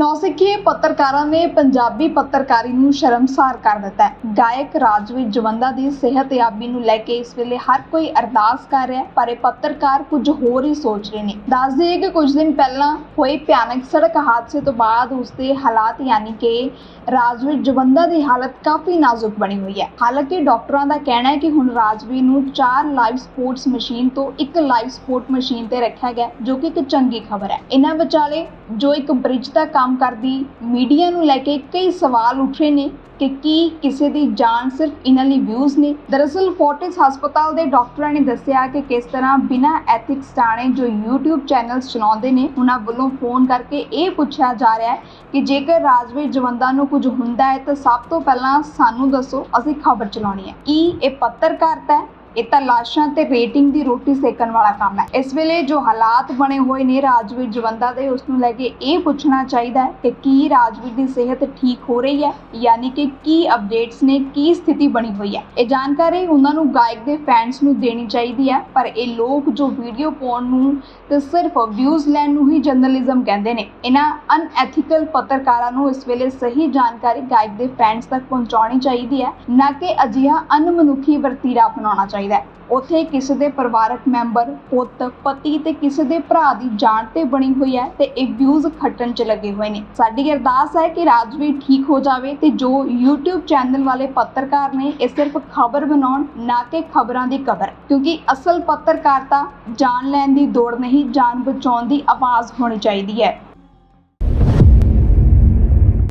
ਨੌਸਿੱਖੇ ਪੱਤਰਕਾਰਾਂ ਨੇ ਪੰਜਾਬੀ ਪੱਤਰਕਾਰੀ ਨੂੰ ਸ਼ਰਮਸਾਰ ਕਰ ਦਿੱਤਾ ਹੈ। ਗਾਇਕ ਰਾਜਵੀਰ ਜਵੰਦਾ ਦੀ ਸਿਹਤਯਾਬੀ ਨੂੰ ਲੈ ਕੇ ਇਸ ਵੇਲੇ ਹਰ ਕੋਈ ਅਰਦਾਸ ਕਰ ਰਿਹਾ ਪਰ ਇਹ ਪੱਤਰਕਾਰ ਕੁਝ ਹੋਰ ਹੀ ਸੋਚ ਰਹੇ ਨੇ। ਦੱਸ ਦਈਏ ਕਿ ਕੁਝ ਦਿਨ ਪਹਿਲਾਂ ਹੋਏ ਭਿਆਨਕ ਸੜਕ ਹਾਦਸੇ ਤੋਂ ਬਾਅਦ ਉਸਦੇ ਹਾਲਾਤ ਯਾਨੀ ਕਿ ਰਾਜਵੀਰ ਜਵੰਦਾ ਦੀ ਹਾਲਤ ਕਾਫੀ ਨਾਜ਼ੁਕ ਬਣੀ ਹੋਈ ਹੈ। ਹਾਲਾਂਕਿ ਡਾਕਟਰਾਂ ਦਾ ਕਹਿਣਾ ਹੈ ਕਿ ਹੁਣ ਰਾਜਵੀਰ ਨੂੰ ਚਾਰ ਲਾਈਵ ਸਪੋਰਟਸ ਮਸ਼ੀਨ ਤੋਂ ਇੱਕ ਲਾਈਵ ਸਪੋਰਟ ਮਸ਼ੀਨ ਤੇ ਰੱਖਿਆ ਗਿਆ, ਜੋ ਕਿ ਇੱਕ ਚੰਗੀ ਖਬਰ ਹੈ। ਇਹਨਾਂ ਵਿਚਾਲੇ ਜੋ ਇੱਕ ਬ੍ਰਿਜ ਦਾ ਕੰਮ ਕਰਦੀ, ਮੀਡੀਆ ਨੂੰ ਲੈ ਕੇ ਕਈ ਸਵਾਲ ਉੱਠ ਨੇ ਕਿ ਕੀ ਕਿਸੇ ਦੀ ਜਾਨ ਸਿਰਫ ਇਹਨਾਂ ਲਈ ਵਿਊਜ਼ ਨੇ। ਦਰਅਸਲ ਫੋਰਟਿਸ ਹਸਪਤਾਲ ਦੇ ਡਾਕਟਰਾਂ ਨੇ ਦੱਸਿਆ ਕਿ ਕਿਸ ਤਰ੍ਹਾਂ ਬਿਨਾਂ ਐਥਿਕਸ ਜਾਣੇ ਜੋ YouTube ਚੈਨਲਸ ਚਲਾਉਂਦੇ ਨੇ, ਉਹਨਾਂ ਵੱਲੋਂ ਫੋਨ ਕਰਕੇ ਇਹ ਪੁੱਛਿਆ ਜਾ ਰਿਹਾ ਹੈ ਕਿ ਜੇਕਰ ਰਾਜਵੀਰ ਜਵੰਦਾ ਨੂੰ ਕੁਝ ਹੁੰਦਾ ਹੈ ਤਾਂ ਸਭ ਤੋਂ ਪਹਿਲਾਂ ਸਾਨੂੰ ਦੱਸੋ, ਅਸੀਂ ਖਬਰ ਚਲਾਉਣੀ ਹੈ। ਕੀ ਇਹ ਪੱਤਰਕਾਰਤਾ ਹੈ? ਇਹ ਤਾਂ ਲਾਸ਼ਾਂ ਤੇ ਰੇਟਿੰਗ ਦੀ ਰੋਟੀ ਸੇਕਣ ਵਾਲਾ ਕੰਮ ਹੈ। ਇਸ ਵੇਲੇ ਜੋ ਹਾਲਾਤ ਬਣੇ ਹੋਏ ਨੇ ਰਾਜਵੀਰ ਜਵੰਦਾ ਦੇ, ਉਸ ਨੂੰ ਲੈ ਕੇ ਇਹ ਪੁੱਛਣਾ ਚਾਹੀਦਾ ਹੈ ਕਿ ਕੀ ਰਾਜਵੀਰ ਦੀ ਸਿਹਤ ਠੀਕ ਹੋ ਰਹੀ ਹੈ, ਯਾਨੀ ਕਿ ਕੀ ਅਪਡੇਟਸ ਨੇ, ਕੀ ਸਥਿਤੀ ਬਣੀ ਹੋਈ ਹੈ। ਇਹ ਜਾਣਕਾਰੀ ਉਹਨਾਂ ਨੂੰ ਗਾਇਕ ਦੇ ਫੈਨਸ ਨੂੰ ਦੇਣੀ ਚਾਹੀਦੀ ਹੈ, ਪਰ ਇਹ ਲੋਕ ਜੋ ਵੀਡੀਓ ਪਾਉਣ ਨੂੰ ਤੇ ਸਿਰਫ ਵਿਊਜ਼ ਲੈਣ ਨੂੰ ਹੀ ਜਰਨਲਿਜ਼ਮ ਕਹਿੰਦੇ ਨੇ। ਇਹਨਾਂ ਅਨਐਥੀਕਲ ਪੱਤਰਕਾਰਾਂ ਨੂੰ ਇਸ ਵੇਲੇ ਸਹੀ ਜਾਣਕਾਰੀ ਗਾਇਕ ਦੇ ਫੈਨਸ ਤੱਕ ਪਹੁੰਚਾਉਣੀ ਚਾਹੀਦੀ ਹੈ, ਨਾ ਕਿ ਅਜਿਹਾ ਅਨਮਨੁੱਖੀ ਵਰਤੀਰਾ ਅਪਣਾਉਣਾ ਚਾਹੀਦਾ ਚਾਹੀਦਾ ਹੈ। ਉਥੇ ਕਿਸੇ ਦੇ ਪਰਿਵਾਰਕ ਮੈਂਬਰ, ਪੁੱਤ, ਪਤੀ ਤੇ ਕਿਸੇ ਦੇ ਭਰਾ ਦੀ ਜਾਨ ਤੇ ਬਣੀ ਹੋਈ ਹੈ ਤੇ ਇਹ ਵਿਊਜ਼ ਖੱਟਣ ਚ ਲੱਗੇ ਹੋਏ ਨੇ। ਸਾਡੀ ਅਰਦਾਸ ਹੈ ਕਿ ਰਾਜਵੀਰ ਠੀਕ ਹੋ ਜਾਵੇ ਤੇ ਜੋ YouTube ਚੈਨਲ ਵਾਲੇ ਪੱਤਰਕਾਰ ਨੇ ਇਹ ਸਿਰਫ ਖਬਰ ਬਣਾਉਣ, ਨਾ ਕਿ ਖਬਰਾਂ ਦੀ ਕਬਰ ਕਿਉਂਕਿ ਅਸਲ ਪੱਤਰਕਾਰਤਾ ਜਾਨ ਲੈਣ ਦੀ ਦੌੜ ਨਹੀਂ, ਜਾਨ ਬਚਾਉਣ ਦੀ ਆਵਾਜ਼ ਹੋਣੀ ਚਾਹੀਦੀ ਹੈ।